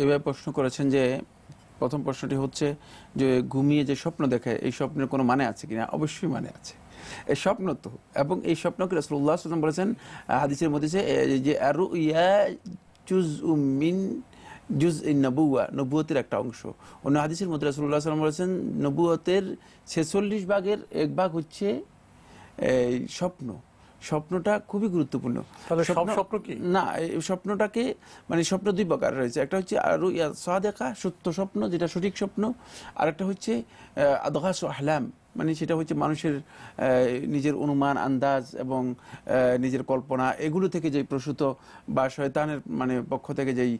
এভাবে প্রশ্ন করেছেন যে প্রথম প্রশ্নটি হচ্ছে যে ঘুমিয়ে যে স্বপ্ন দেখে এই স্বপ্নের কোনো মানে আছে কিনা? অবশ্যই মানে আছে। এই স্বপ্ন তো এবং এই স্বপ্নকে রসুল্লাহ সাল্লাম বলেছেন হাদিসের মধ্যে যে, আরু ইয়া জুজ মিন জুজ ইন নবুয়া নবুয়তের একটা অংশ। অন্য হাদিসের মধ্যে রসুল্লাহ সাল্লাম বলেছেন নবুয়তের ছেচল্লিশ ভাগের এক ভাগ হচ্ছে স্বপ্ন। স্বপ্নটা খুবই গুরুত্বপূর্ণ। স্বপ্ন- কি? না স্বপ্নটাকে মানে স্বপ্ন দুই প্রকার রয়েছে। একটা হচ্ছে আরু দেখা সত্য স্বপ্ন যেটা সঠিক স্বপ্ন আর একটা হচ্ছে আদহাস আহলাম। মানে সেটা হচ্ছে মানুষের নিজের অনুমান, আন্দাজ এবং নিজের কল্পনা, এগুলো থেকে যেই প্রসূত বা শয়তানের মানে পক্ষ থেকে যেই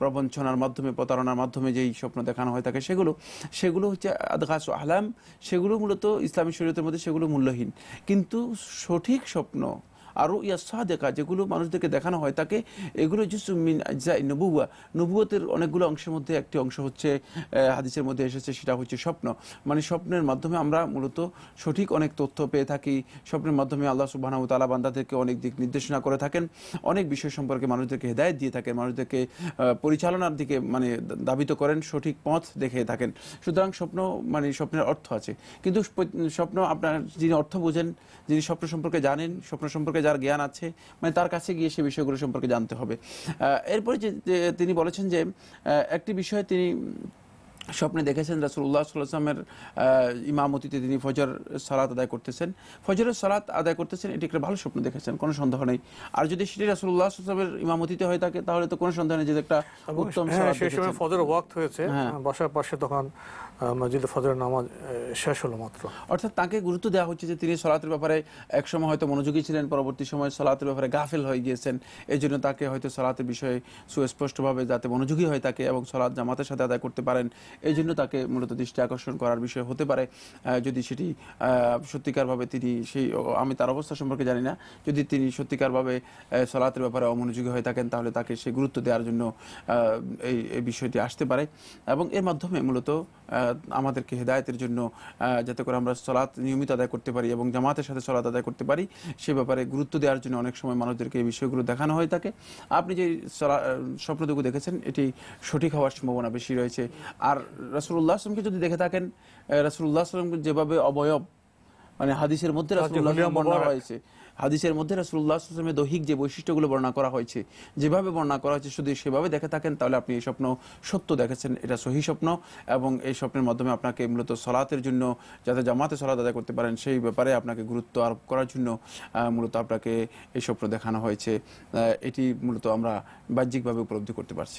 প্রবঞ্চনার মাধ্যমে, প্রতারণার মাধ্যমে যেই স্বপ্ন দেখানো হয় থাকে সেগুলো সেগুলো হচ্ছে আদঘাস আহলাম, সেগুলো মূলত ইসলামী শরীয়তের মধ্যে সেগুলো মূল্যহীন। কিন্তু সঠিক স্বপ্ন আরও ইয়া সাদেকা যেগুলো মানুষদেরকে দেখানো হয়, তাকে এগুলো জুসুমিন আজ্জাই নবুয়া নবুয়তের অনেকগুলো অংশের মধ্যে একটি অংশ হচ্ছে হাদিসের মধ্যে এসেছে, সেটা হচ্ছে স্বপ্ন। মানে স্বপ্নের মাধ্যমে আমরা মূলত সঠিক অনেক তথ্য পেয়ে থাকি। স্বপ্নের মাধ্যমে আল্লাহ সুবাহ তালা বান্দাদেরকে অনেক দিক নির্দেশনা করে থাকেন। অনেক বিষয় সম্পর্কে মানুষদেরকে হেদায়ত দিয়ে থাকেন, মানুষদেরকে পরিচালনার দিকে মানে দাবিত করেন, সঠিক পথ দেখিয়ে থাকেন। সুতরাং স্বপ্ন মানে স্বপ্নের অর্থ আছে। কিন্তু স্বপ্ন আপনার যিনি অর্থ বোঝেন, যিনি স্বপ্ন সম্পর্কে জানেন, স্বপ্ন সম্পর্কে যার জ্ঞান আছে মানে তার কাছে গিয়ে সে বিষয়গুলো সম্পর্কে জানতে হবে। এরপরে যে তিনি বলেছেন যে একটি বিষয়ে তিনি স্বপ্নে দেখেছেন রাসুল্লাহ সাল্লামের ইমামতিতে তিনি ফজর সালাত আদায় করতেছেন। ফজরের সালাত আদায় করতেছেন এটি একটা ভালো স্বপ্ন দেখেছেন কোনো সন্দেহ নেই। আর যদি সেটি রাসুল্লাহ সাল্লামের ইমামতিতে হয়ে থাকে তাহলে তো কোনো সন্দেহ নেই যে একটা উত্তম হ্যাঁ, সেই সময় ফজর ওয়াক্ত হয়েছে হ্যাঁ। বাসার পাশে তখন মসজিদে ফজরের নামাজ শেষ হলো মাত্র। অর্থাৎ তাকে গুরুত্ব দেওয়া হচ্ছে যে তিনি সলাতের ব্যাপারে এক সময় হয়তো মনোযোগী ছিলেন পরবর্তী সময় সলাতের ব্যাপারে গাফেল হয়ে গিয়েছেন। এই জন্য তাকে হয়তো সলাতের বিষয়ে সুস্পষ্টভাবে যাতে মনোযোগী হয় তাকে এবং সলাৎ জামাতের সাথে আদায় করতে পারেন। এই জন্য তাকে মূলত দৃষ্টি আকর্ষণ করার বিষয় হতে পারে। যদি সেটি সত্যিকারভাবে তিনি সেই, আমি তার অবস্থা সম্পর্কে জানি না। যদি তিনি সত্যিকারভাবে সলাতের ব্যাপারে অমনোযোগী হয়ে থাকেন, তাহলে তাকে সে গুরুত্ব দেওয়ার জন্য এই বিষয়টি আসতে পারে। এবং এর মাধ্যমে মূলত আমাদেরকে হেদায়তের জন্য যাতে করে আমরা সলাৎ নিয়মিত আদায় করতে পারি এবং জামাতের সাথে সলাৎ আদায় করতে পারি, সে ব্যাপারে গুরুত্ব দেওয়ার জন্য অনেক সময় মানুষদেরকে এই বিষয়গুলো দেখানো হয়ে থাকে। আপনি যে স্বপ্নটুকু দেখেছেন, এটি সঠিক হওয়ার সম্ভাবনা বেশি রয়েছে। আর রাসুল্লাহ আসলামকে যদি দেখে থাকেন রাসুল্লাহ আসলামকে যেভাবে অবয়ব মানে হাদিসের মধ্যে বর্ণনা হয়েছে। হাদিসের মধ্যে ওয়াসাল্লামের দৈহিক যে বৈশিষ্ট্যগুলো বর্ণনা করা হয়েছে যেভাবে বর্ণনা করা হয়েছে শুধু সেভাবে দেখে থাকেন তাহলে আপনি এই স্বপ্ন সত্য দেখেছেন। এটা সহি স্বপ্ন এবং এই স্বপ্নের মাধ্যমে আপনাকে মূলত সলাতের জন্য যাতে জামাতে সলাত আদায় করতে পারেন সেই ব্যাপারে আপনাকে গুরুত্ব আরোপ করার জন্য মূলত আপনাকে এই স্বপ্ন দেখানো হয়েছে। এটি মূলত আমরা বাহ্যিকভাবে উপলব্ধি করতে পারছি।